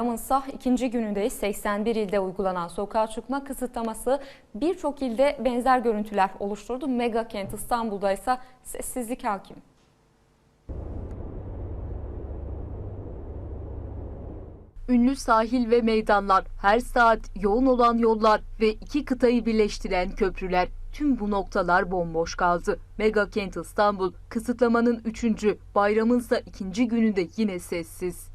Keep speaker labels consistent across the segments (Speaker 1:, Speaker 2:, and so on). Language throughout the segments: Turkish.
Speaker 1: Bayramınsa ikinci günündeyiz. 81 ilde uygulanan sokağa çıkma kısıtlaması birçok ilde benzer görüntüler oluşturdu. Mega kent İstanbul'da ise sessizlik hakim.
Speaker 2: Ünlü sahil ve meydanlar, her saat yoğun olan yollar ve iki kıtayı birleştiren köprüler tüm bu noktalar bomboş kaldı. Mega kent İstanbul kısıtlamanın üçüncü, bayramınsa ikinci gününde yine sessiz.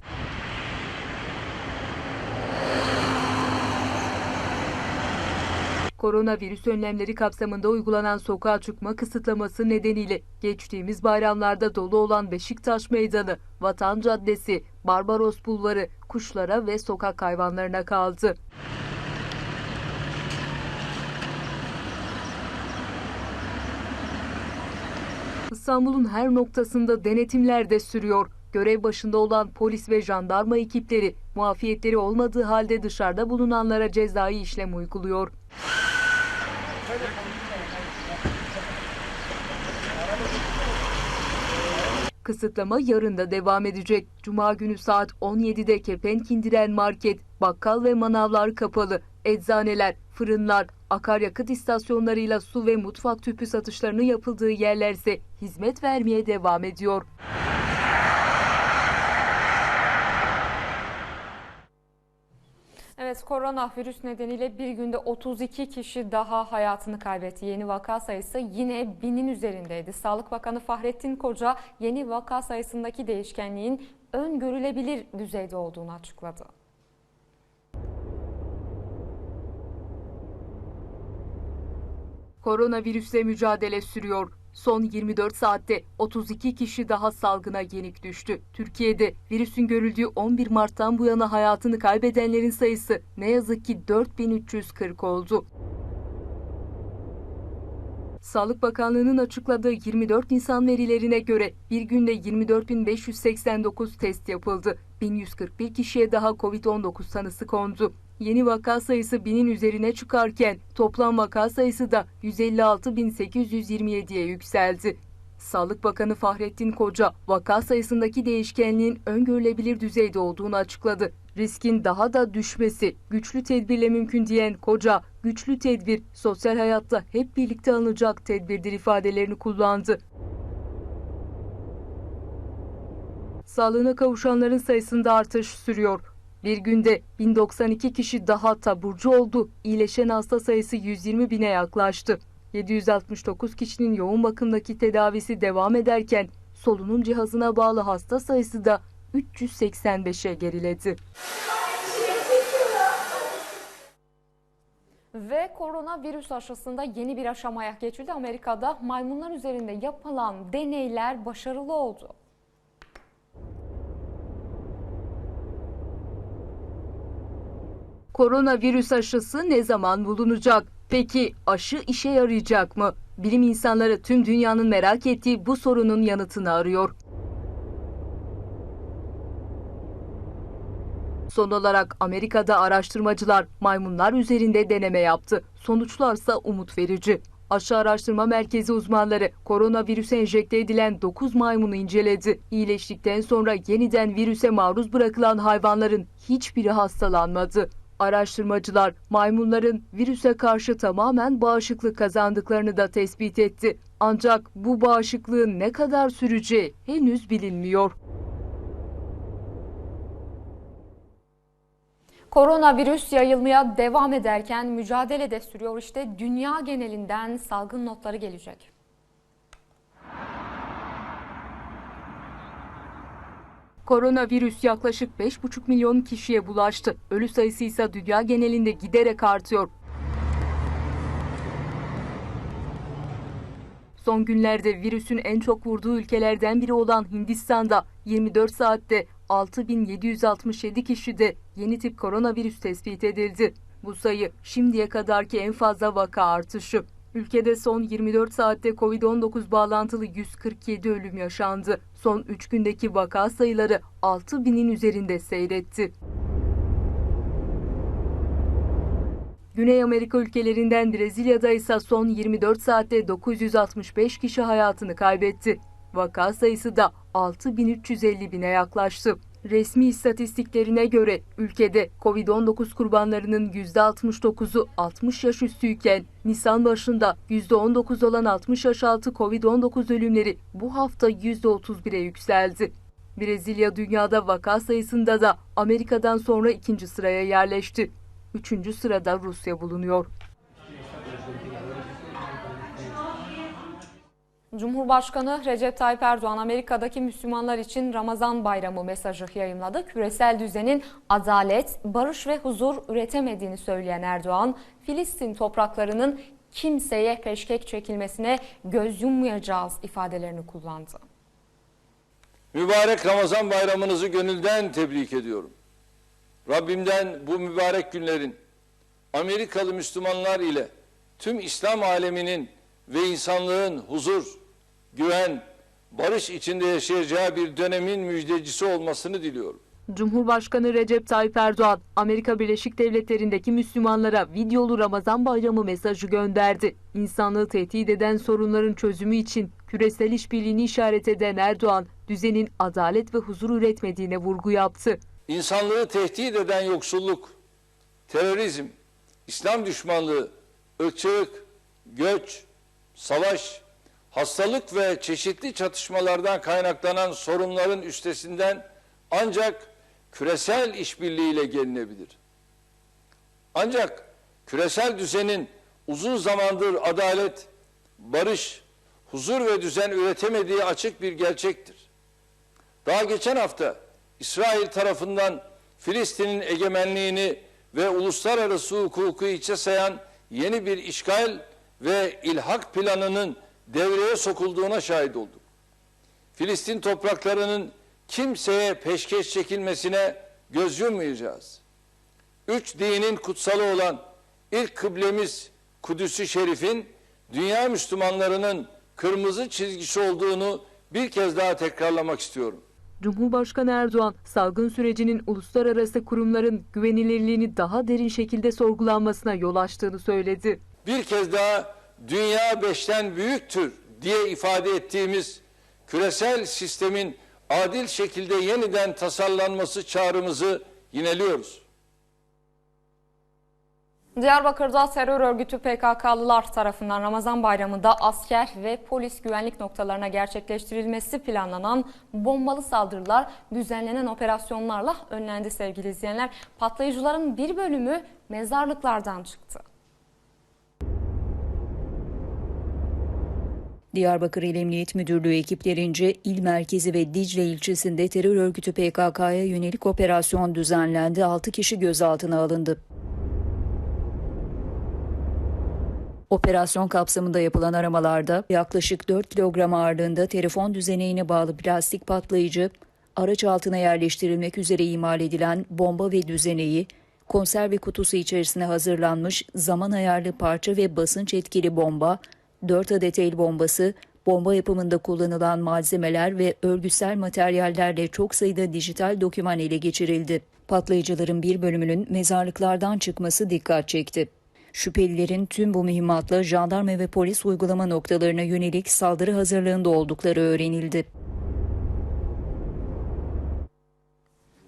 Speaker 2: Koronavirüs önlemleri kapsamında uygulanan sokağa çıkma kısıtlaması nedeniyle geçtiğimiz bayramlarda dolu olan Beşiktaş Meydanı, Vatan Caddesi, Barbaros Bulvarı kuşlara ve sokak hayvanlarına kaldı. İstanbul'un her noktasında denetimler de sürüyor. Görev başında olan polis ve jandarma ekipleri muafiyetleri olmadığı halde dışarıda bulunanlara cezai işlem uyguluyor. Kısıtlama yarın da devam edecek. Cuma günü saat 17'de kepenk indiren market, bakkal ve manavlar kapalı. Eczaneler, fırınlar, akaryakıt istasyonlarıyla su ve mutfak tüpü satışlarının yapıldığı yerlerse hizmet vermeye devam ediyor.
Speaker 1: Evet koronavirüs nedeniyle bir günde 32 kişi daha hayatını kaybetti. Yeni vaka sayısı yine binin üzerindeydi. Sağlık Bakanı Fahrettin Koca yeni vaka sayısındaki değişkenliğin öngörülebilir düzeyde olduğunu açıkladı.
Speaker 2: Koronavirüsle mücadele sürüyor. Son 24 saatte 32 kişi daha salgına yenik düştü. Türkiye'de virüsün görüldüğü 11 Mart'tan bu yana hayatını kaybedenlerin sayısı ne yazık ki 4340 oldu. Sağlık Bakanlığı'nın açıkladığı 24 Nisan verilerine göre bir günde 24.589 test yapıldı. 1141 kişiye daha COVID-19 tanısı kondu. Yeni vaka sayısı binin üzerine çıkarken toplam vaka sayısı da 156.827'ye yükseldi. Sağlık Bakanı Fahrettin Koca vaka sayısındaki değişkenliğin öngörülebilir düzeyde olduğunu açıkladı. Riskin daha da düşmesi güçlü tedbirle mümkün diyen Koca, güçlü tedbir sosyal hayatta hep birlikte alınacak tedbirdir ifadelerini kullandı. Sağlığına kavuşanların sayısında artış sürüyor. Bir günde 1092 kişi daha taburcu oldu. İyileşen hasta sayısı 120 bine yaklaştı. 769 kişinin yoğun bakımdaki tedavisi devam ederken solunum cihazına bağlı hasta sayısı da 385'e geriledi.
Speaker 1: Ve koronavirüs aşısında yeni bir aşamaya geçildi. Amerika'da maymunlar üzerinde yapılan deneyler başarılı oldu.
Speaker 2: Koronavirüs aşısı ne zaman bulunacak? Peki aşı işe yarayacak mı? Bilim insanları tüm dünyanın merak ettiği bu sorunun yanıtını arıyor. Son olarak Amerika'da araştırmacılar maymunlar üzerinde deneme yaptı. Sonuçlarsa umut verici. Aşı Araştırma Merkezi uzmanları koronavirüse enjekte edilen 9 maymunu inceledi. İyileştikten sonra yeniden virüse maruz bırakılan hayvanların hiçbiri hastalanmadı. Araştırmacılar maymunların virüse karşı tamamen bağışıklık kazandıklarını da tespit etti. Ancak bu bağışıklığın ne kadar süreceği henüz bilinmiyor.
Speaker 1: Koronavirüs yayılmaya devam ederken mücadele de sürüyor. İşte dünya genelinden salgın notları gelecek.
Speaker 2: Koronavirüs yaklaşık 5,5 milyon kişiye bulaştı. Ölü sayısı ise dünya genelinde giderek artıyor. Son günlerde virüsün en çok vurduğu ülkelerden biri olan Hindistan'da 24 saatte 6767 kişide yeni tip koronavirüs tespit edildi. Bu sayı şimdiye kadarki en fazla vaka artışı. Ülkede son 24 saatte Covid-19 bağlantılı 147 ölüm yaşandı. Son 3 gündeki vaka sayıları 6000'in üzerinde seyretti. Güney Amerika ülkelerinden Brezilya'da ise son 24 saatte 965 kişi hayatını kaybetti. Vaka sayısı da 6350 bine yaklaştı. Resmi istatistiklerine göre ülkede Covid-19 kurbanlarının %69'u 60 yaş üstüyken Nisan başında %19 olan 60 yaş altı Covid-19 ölümleri bu hafta %31'e yükseldi. Brezilya dünyada vaka sayısında da Amerika'dan sonra ikinci sıraya yerleşti. Üçüncü sırada Rusya bulunuyor.
Speaker 1: Cumhurbaşkanı Recep Tayyip Erdoğan Amerika'daki Müslümanlar için Ramazan bayramı mesajı yayımladı. Küresel düzenin adalet, barış ve huzur üretemediğini söyleyen Erdoğan, Filistin topraklarının kimseye peşkek çekilmesine göz yummayacağız ifadelerini kullandı.
Speaker 3: Mübarek Ramazan bayramınızı gönülden tebrik ediyorum. Rabbimden bu mübarek günlerin Amerikalı Müslümanlar ile tüm İslam aleminin ve insanlığın huzur, güven, barış içinde yaşayacağı bir dönemin müjdecisi olmasını diliyorum.
Speaker 2: Cumhurbaşkanı Recep Tayyip Erdoğan, Amerika Birleşik Devletleri'ndeki Müslümanlara videolu Ramazan bayramı mesajı gönderdi. İnsanlığı tehdit eden sorunların çözümü için küresel işbirliğini işaret eden Erdoğan, düzenin adalet ve huzur üretmediğine vurgu yaptı.
Speaker 3: İnsanlığı tehdit eden yoksulluk, terörizm, İslam düşmanlığı, ırkçılık, göç, savaş, hastalık ve çeşitli çatışmalardan kaynaklanan sorunların üstesinden ancak küresel işbirliğiyle gelinebilir. Ancak küresel düzenin uzun zamandır adalet, barış, huzur ve düzen üretemediği açık bir gerçektir. Daha geçen hafta İsrail tarafından Filistin'in egemenliğini ve uluslararası hukuku içe sayan yeni bir işgal ve ilhak planının devreye sokulduğuna şahit olduk. Filistin topraklarının kimseye peşkeş çekilmesine göz yummayacağız. Üç dinin kutsalı olan ilk kıblemiz Kudüs-ü Şerif'in dünya Müslümanlarının kırmızı çizgisi olduğunu bir kez daha tekrarlamak istiyorum.
Speaker 2: Cumhurbaşkanı Erdoğan, salgın sürecinin uluslararası kurumların güvenilirliğini daha derin şekilde sorgulanmasına yol açtığını söyledi.
Speaker 3: bir kez daha dünya beşten büyüktür diye ifade ettiğimiz küresel sistemin adil şekilde yeniden tasarlanması çağrımızı yineliyoruz.
Speaker 1: Diyarbakır'da terör örgütü PKK'lılar tarafından Ramazan bayramında asker ve polis güvenlik noktalarına gerçekleştirilmesi planlanan bombalı saldırılar düzenlenen operasyonlarla önlendi sevgili izleyenler. Patlayıcıların bir bölümü mezarlıklardan çıktı.
Speaker 4: Diyarbakır İl Emniyet Müdürlüğü ekiplerince il merkezi ve Dicle ilçesinde terör örgütü PKK'ya yönelik operasyon düzenlendi. 6 kişi gözaltına alındı. Operasyon kapsamında yapılan aramalarda yaklaşık 4 kilogram ağırlığında telefon düzeneğine bağlı plastik patlayıcı, araç altına yerleştirilmek üzere imal edilen bomba ve düzeneği, konserve kutusu içerisine hazırlanmış zaman ayarlı parça ve basınç etkili bomba, 4 adet el bombası, bomba yapımında kullanılan malzemeler ve örgütsel materyaller çok sayıda dijital doküman ele geçirildi. Patlayıcıların bir bölümünün mezarlıklardan çıkması dikkat çekti. Şüphelilerin tüm bu mühimmatla jandarma ve polis uygulama noktalarına yönelik saldırı hazırlığında oldukları öğrenildi.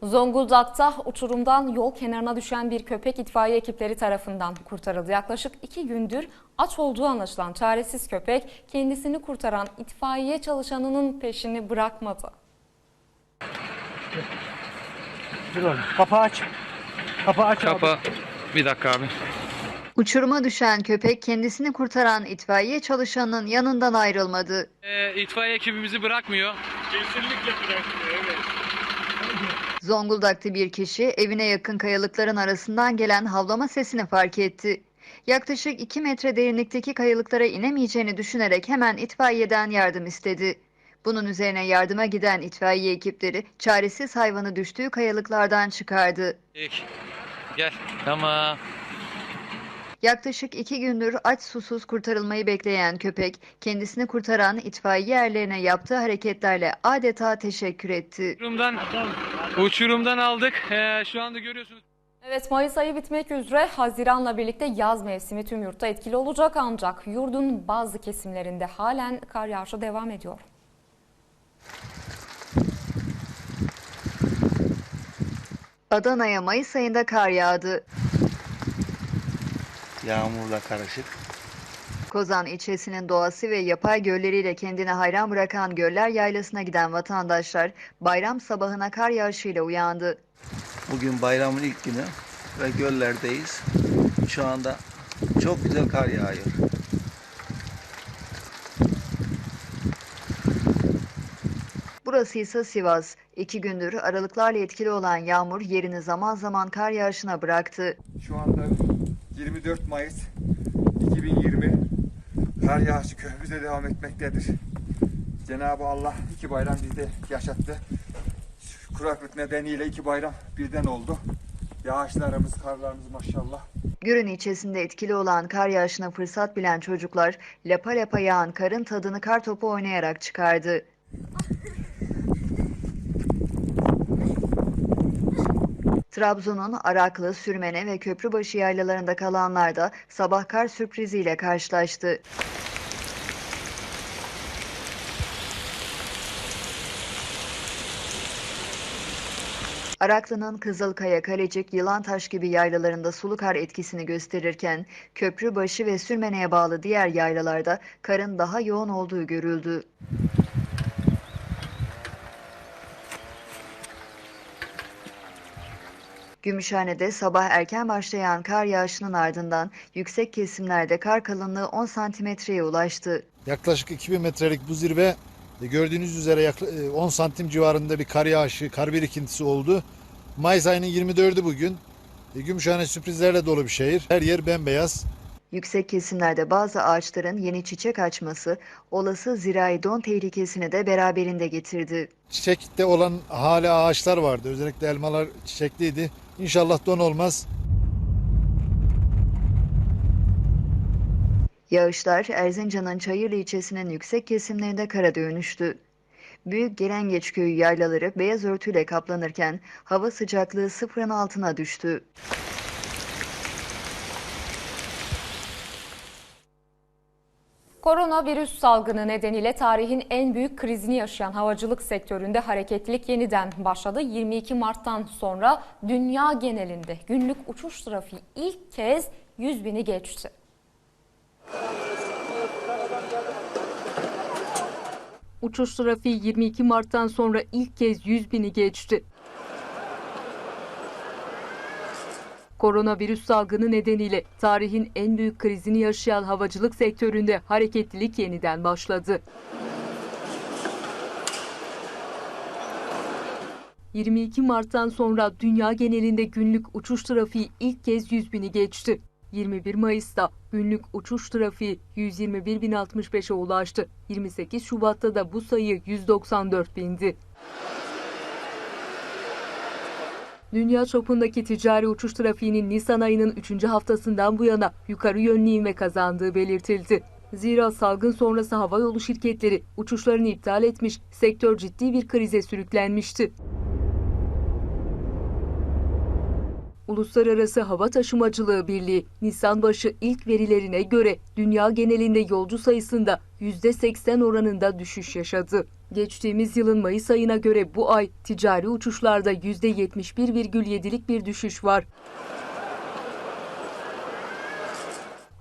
Speaker 1: Zonguldak'ta uçurumdan yol kenarına düşen bir köpek itfaiye ekipleri tarafından kurtarıldı. Yaklaşık iki gündür aç olduğu anlaşılan çaresiz köpek kendisini kurtaran itfaiye çalışanının peşini bırakmadı.
Speaker 5: Dur oğlum. Kapağı aç. Kapağı aç abi.
Speaker 6: Kapa. Bir dakika abi.
Speaker 7: Uçuruma düşen köpek kendisini kurtaran itfaiye çalışanının yanından ayrılmadı.
Speaker 6: Ee, itfaiye ekibimizi bırakmıyor.
Speaker 7: Zonguldak'ta bir kişi evine yakın kayalıkların arasından gelen havlama sesini fark etti. Yaklaşık 2 metre derinlikteki kayalıklara inemeyeceğini düşünerek hemen itfaiyeden yardım istedi. Bunun üzerine yardıma giden itfaiye ekipleri çaresiz hayvanı düştüğü kayalıklardan çıkardı.
Speaker 6: Gel. Tamam.
Speaker 7: Yaklaşık iki gündür aç susuz kurtarılmayı bekleyen köpek, kendisini kurtaran itfaiye erlerine yaptığı hareketlerle adeta teşekkür etti.
Speaker 6: Uçurumdan, uçurumdan aldık. Ee, şu anda görüyorsunuz.
Speaker 1: Evet Mayıs ayı bitmek üzere Haziran'la birlikte yaz mevsimi tüm yurtta etkili olacak ancak yurdun bazı kesimlerinde halen kar yağışı devam ediyor.
Speaker 7: Adana'ya Mayıs ayında kar yağdı.
Speaker 5: Yağmurla karışık.
Speaker 7: Kozan ilçesinin doğası ve yapay gölleriyle kendine hayran bırakan Göller Yaylası'na giden vatandaşlar bayram sabahına kar yağışıyla uyandı.
Speaker 8: Bugün bayramın ilk günü ve göllerdeyiz. Şu anda çok güzel kar yağıyor.
Speaker 7: Burası ise Sivas. İki gündür aralıklarla etkili olan yağmur yerini zaman zaman kar yağışına bıraktı.
Speaker 9: Şu anda 24 Mayıs 2020 kar yağışı köyümüzde devam etmektedir. Cenab-ı Allah iki bayram bizde yaşattı. Kuraklık nedeniyle iki bayram birden oldu. Yağışlarımız, karlarımız maşallah.
Speaker 7: Gürün ilçesinde etkili olan kar yağışına fırsat bilen çocuklar lapa lapa yağan karın tadını kar topu oynayarak çıkardı. Trabzon'un Araklı, Sürmene ve Köprübaşı yaylalarında kalanlar da sabah kar sürpriziyle karşılaştı. Araklı'nın Kızılkaya, Kalecik, Yılantaş gibi yaylalarında sulu kar etkisini gösterirken Köprübaşı ve Sürmene'ye bağlı diğer yaylalarda karın daha yoğun olduğu görüldü. Gümüşhane'de sabah erken başlayan kar yağışının ardından yüksek kesimlerde kar kalınlığı 10 santimetreye ulaştı.
Speaker 10: Yaklaşık 2000 metrelik bu zirve e, gördüğünüz üzere yakla- e, 10 santim civarında bir kar yağışı, kar birikintisi oldu. Mayıs ayının 24'ü bugün. E, Gümüşhane sürprizlerle dolu bir şehir. Her yer bembeyaz.
Speaker 7: Yüksek kesimlerde bazı ağaçların yeni çiçek açması olası zirai don tehlikesini de beraberinde getirdi.
Speaker 10: Çiçekte olan hala ağaçlar vardı. Özellikle elmalar çiçekliydi. İnşallah don olmaz.
Speaker 7: Yağışlar Erzincan'ın Çayırlı ilçesinin yüksek kesimlerinde kara dönüştü. Büyük Gelengeç köyü yaylaları beyaz örtüyle kaplanırken hava sıcaklığı sıfırın altına düştü.
Speaker 1: Koronavirüs salgını nedeniyle tarihin en büyük krizini yaşayan havacılık sektöründe hareketlilik yeniden başladı. 22 Mart'tan sonra dünya genelinde günlük uçuş trafiği ilk kez 100 bini geçti.
Speaker 2: Uçuş trafiği 22 Mart'tan sonra ilk kez 100 bini geçti. Koronavirüs salgını nedeniyle tarihin en büyük krizini yaşayan havacılık sektöründe hareketlilik yeniden başladı. 22 Mart'tan sonra dünya genelinde günlük uçuş trafiği ilk kez 100 bini geçti. 21 Mayıs'ta günlük uçuş trafiği 121.065'e ulaştı. 28 Şubat'ta da bu sayı 194 bindi. Dünya çapındaki ticari uçuş trafiğinin Nisan ayının 3. haftasından bu yana yukarı yönlü ivme kazandığı belirtildi. Zira salgın sonrası havayolu şirketleri uçuşlarını iptal etmiş, sektör ciddi bir krize sürüklenmişti. Uluslararası Hava Taşımacılığı Birliği Nisan başı ilk verilerine göre dünya genelinde yolcu sayısında %80 oranında düşüş yaşadı. Geçtiğimiz yılın Mayıs ayına göre bu ay ticari uçuşlarda %71,7'lik bir düşüş var.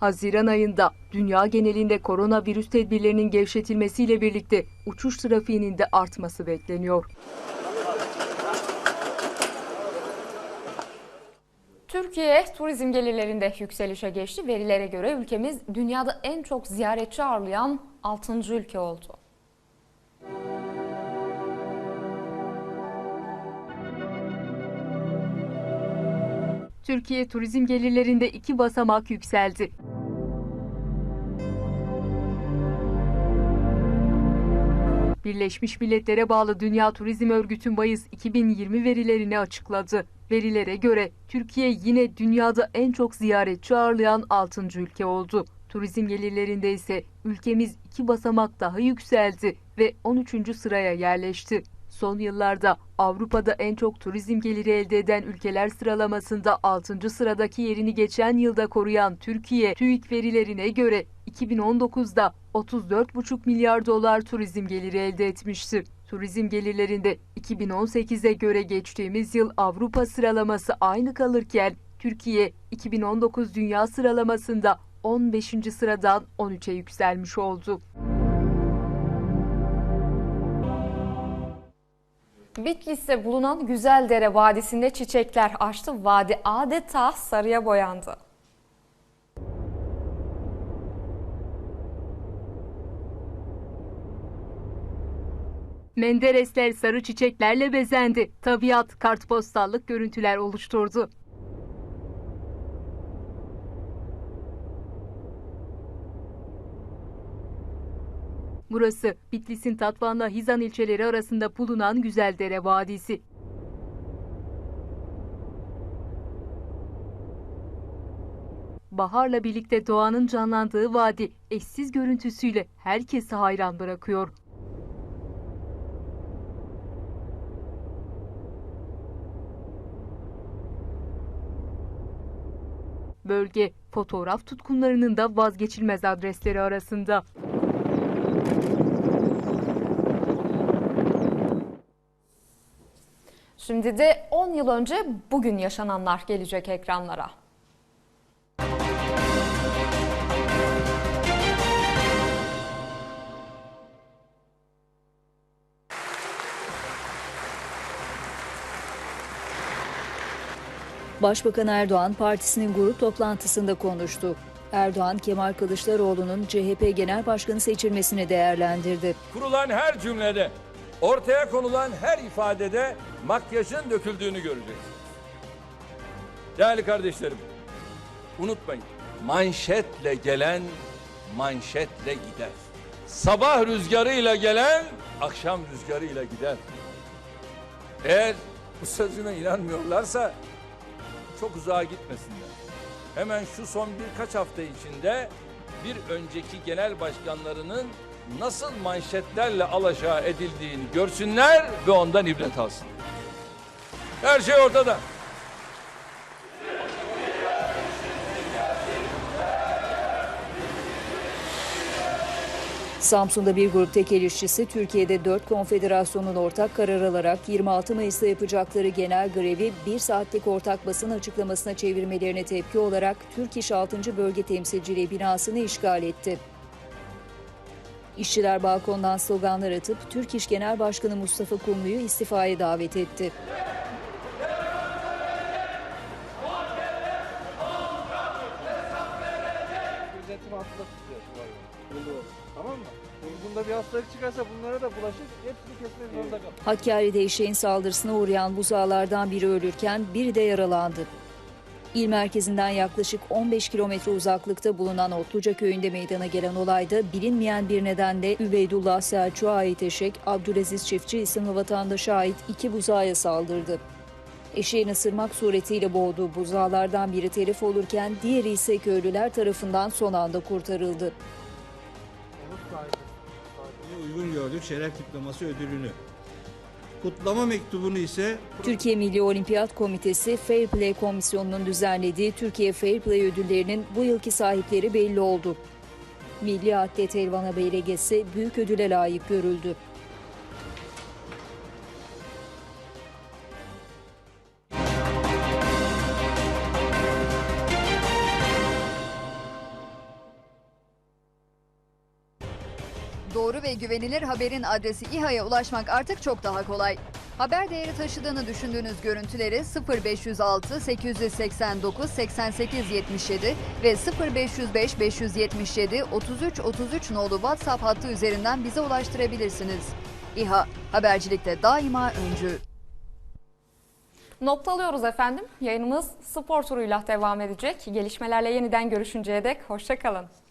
Speaker 2: Haziran ayında dünya genelinde koronavirüs tedbirlerinin gevşetilmesiyle birlikte uçuş trafiğinin de artması bekleniyor.
Speaker 1: Türkiye turizm gelirlerinde yükselişe geçti. Verilere göre ülkemiz dünyada en çok ziyaretçi ağırlayan 6. ülke oldu.
Speaker 2: Türkiye turizm gelirlerinde iki basamak yükseldi. Birleşmiş Milletler'e bağlı Dünya Turizm Örgütü Mayıs 2020 verilerini açıkladı. Verilere göre Türkiye yine dünyada en çok ziyaretçi ağırlayan 6. ülke oldu. Turizm gelirlerinde ise ülkemiz iki basamak daha yükseldi ve 13. sıraya yerleşti. Son yıllarda Avrupa'da en çok turizm geliri elde eden ülkeler sıralamasında 6. sıradaki yerini geçen yılda koruyan Türkiye, TÜİK verilerine göre 2019'da 34,5 milyar dolar turizm geliri elde etmişti. Turizm gelirlerinde 2018'e göre geçtiğimiz yıl Avrupa sıralaması aynı kalırken Türkiye 2019 dünya sıralamasında 15. sıradan 13'e yükselmiş oldu.
Speaker 1: Bitlis'te bulunan Güzeldere Vadisi'nde çiçekler açtı. Vadi adeta sarıya boyandı.
Speaker 2: Menderesler sarı çiçeklerle bezendi. Tabiat kartpostallık görüntüler oluşturdu. Burası Bitlis'in Tatvan'la Hizan ilçeleri arasında bulunan Güzeldere Vadisi. Baharla birlikte doğanın canlandığı vadi eşsiz görüntüsüyle herkesi hayran bırakıyor. Bölge fotoğraf tutkunlarının da vazgeçilmez adresleri arasında.
Speaker 1: Şimdi de 10 yıl önce bugün yaşananlar gelecek ekranlara.
Speaker 4: Başbakan Erdoğan partisinin grup toplantısında konuştu. Erdoğan, Kemal Kılıçdaroğlu'nun CHP Genel Başkanı seçilmesini değerlendirdi.
Speaker 3: Kurulan her cümlede, ortaya konulan her ifadede makyajın döküldüğünü göreceksiniz. Değerli kardeşlerim, unutmayın. Manşetle gelen manşetle gider. Sabah rüzgarıyla gelen akşam rüzgarıyla gider. Eğer bu sözüme inanmıyorlarsa çok uzağa gitmesinler. Hemen şu son birkaç hafta içinde bir önceki genel başkanlarının nasıl manşetlerle alaşağı edildiğini görsünler ve ondan ibret alsın. Her şey ortada.
Speaker 4: Samsun'da bir grup tekel işçisi Türkiye'de 4 konfederasyonun ortak karar alarak 26 Mayıs'ta yapacakları genel grevi bir saatlik ortak basın açıklamasına çevirmelerine tepki olarak Türk İş 6. Bölge Temsilciliği binasını işgal etti. İşçiler balkondan sloganlar atıp Türk İş Genel Başkanı Mustafa Kumlu'yu istifaya davet etti.
Speaker 5: Hayvanı. Tamam mı? Bunda bir hastalık çıkarsa bunlara da bulaşır. Hepsini kesmek zorunda kalır.
Speaker 4: Hakkari'de eşeğin saldırısına uğrayan buzağlardan biri ölürken biri de yaralandı. İl merkezinden yaklaşık 15 kilometre uzaklıkta bulunan Otluca köyünde meydana gelen olayda bilinmeyen bir nedenle Übeydullah Selçuk'a ait eşek Abdülaziz Çiftçi isimli vatandaşa ait iki buzağıya saldırdı. Eşeğin ısırmak suretiyle boğduğu buzağlardan biri telef olurken diğeri ise köylüler tarafından son anda kurtarıldı.
Speaker 11: uygun gördük şeref diploması ödülünü. Kutlama mektubunu ise
Speaker 4: Türkiye Milli Olimpiyat Komitesi Fair Play Komisyonu'nun düzenlediği Türkiye Fair Play ödüllerinin bu yılki sahipleri belli oldu. Milli Atlet Elvan Abeyregesi büyük ödüle layık görüldü.
Speaker 7: Doğru ve güvenilir haberin adresi İHA'ya ulaşmak artık çok daha kolay. Haber değeri taşıdığını düşündüğünüz görüntüleri 0506 889 88 77 ve 0505 577 33 33 nolu WhatsApp hattı üzerinden bize ulaştırabilirsiniz. İHA, habercilikte daima öncü.
Speaker 1: Noktalıyoruz efendim. Yayınımız spor turuyla devam edecek. Gelişmelerle yeniden görüşünceye dek hoşçakalın.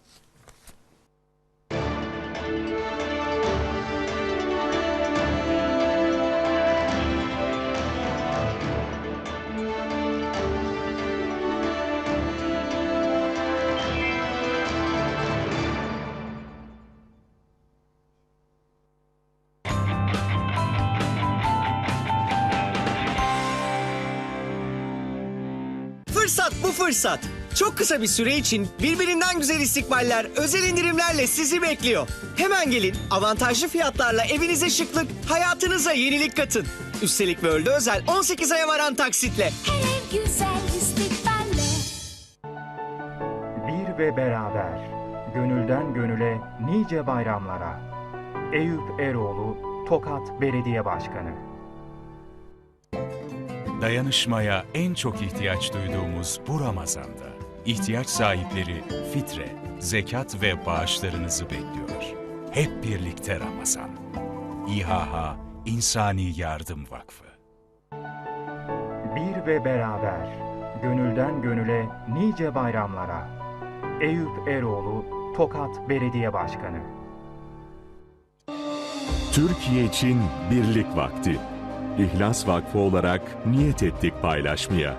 Speaker 12: Bu fırsat. Çok kısa bir süre için birbirinden güzel istikballer, özel indirimlerle sizi bekliyor. Hemen gelin, avantajlı fiyatlarla evinize şıklık, hayatınıza yenilik katın. Üstelik World'e özel 18 aya varan taksitle.
Speaker 13: Bir ve beraber, gönülden gönüle nice bayramlara. Eyüp Eroğlu, Tokat Belediye Başkanı.
Speaker 14: Dayanışmaya en çok ihtiyaç duyduğumuz bu Ramazan'da ihtiyaç sahipleri fitre, zekat ve bağışlarınızı bekliyor. Hep birlikte Ramazan. İHH İnsani Yardım Vakfı.
Speaker 13: Bir ve beraber, gönülden gönüle nice bayramlara. Eyüp Eroğlu, Tokat Belediye Başkanı.
Speaker 15: Türkiye için birlik vakti. İhlas Vakfı olarak niyet ettik paylaşmaya.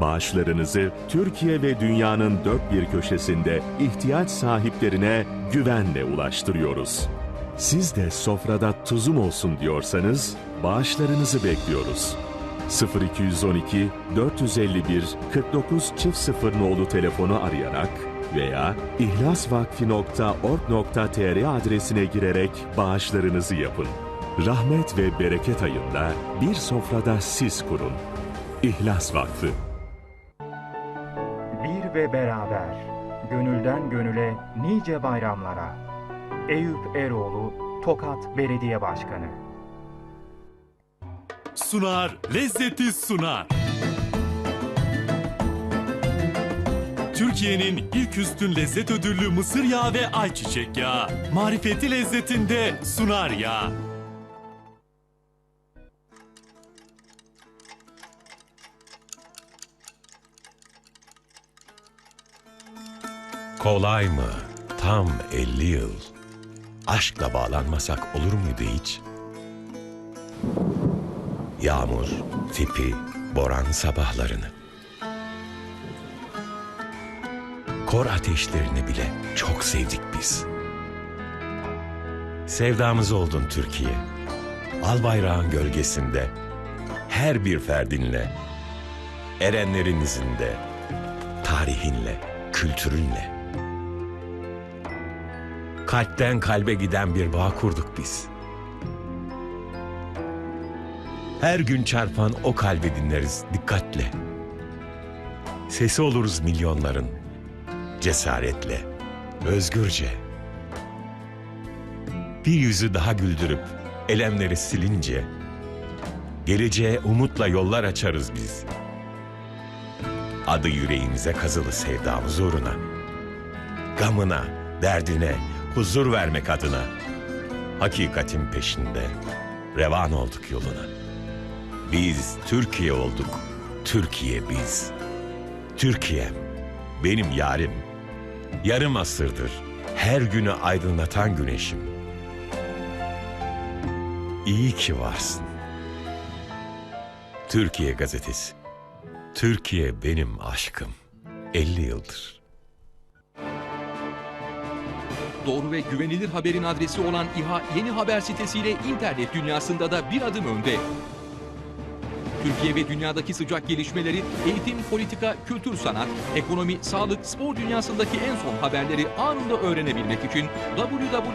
Speaker 15: Bağışlarınızı Türkiye ve dünyanın dört bir köşesinde ihtiyaç sahiplerine güvenle ulaştırıyoruz. Siz de sofrada tuzum olsun diyorsanız bağışlarınızı bekliyoruz. 0212 451 49 çift 0 nolu telefonu arayarak veya ihlasvakfi.org.tr adresine girerek bağışlarınızı yapın. Rahmet ve bereket ayında bir sofrada siz kurun. İhlas Vakfı
Speaker 13: Bir ve beraber, gönülden gönüle nice bayramlara. Eyüp Eroğlu, Tokat Belediye Başkanı.
Speaker 15: sunar, lezzeti sunar. Türkiye'nin ilk üstün lezzet ödüllü mısır yağı ve ayçiçek yağı. Marifeti lezzetinde sunar yağı.
Speaker 16: Kolay mı? Tam 50 yıl. Aşkla bağlanmasak olur muydu hiç? Yağmur, tipi, boran sabahlarını. Kor ateşlerini bile çok sevdik biz. Sevdamız oldun Türkiye. Al bayrağın gölgesinde, her bir ferdinle, erenlerin izinde, tarihinle, kültürünle. Kalpten kalbe giden bir bağ kurduk biz. Her gün çarpan o kalbi dinleriz dikkatle. Sesi oluruz milyonların. Cesaretle, özgürce. Bir yüzü daha güldürüp elemleri silince geleceğe umutla yollar açarız biz. Adı yüreğimize kazılı sevdamız uğruna. Gamına, derdine, huzur vermek adına. Hakikatin peşinde revan olduk yoluna. Biz Türkiye olduk, Türkiye biz. Türkiye'm, benim yarim. Yarım asırdır her günü aydınlatan güneşim. İyi ki varsın. Türkiye Gazetesi. Türkiye benim aşkım. 50 yıldır.
Speaker 17: Doğru ve güvenilir haberin adresi olan İHA Yeni Haber sitesiyle internet dünyasında da bir adım önde. Türkiye ve dünyadaki sıcak gelişmeleri, eğitim, politika, kültür, sanat, ekonomi, sağlık, spor dünyasındaki en son haberleri anında öğrenebilmek için www.iha.com.tr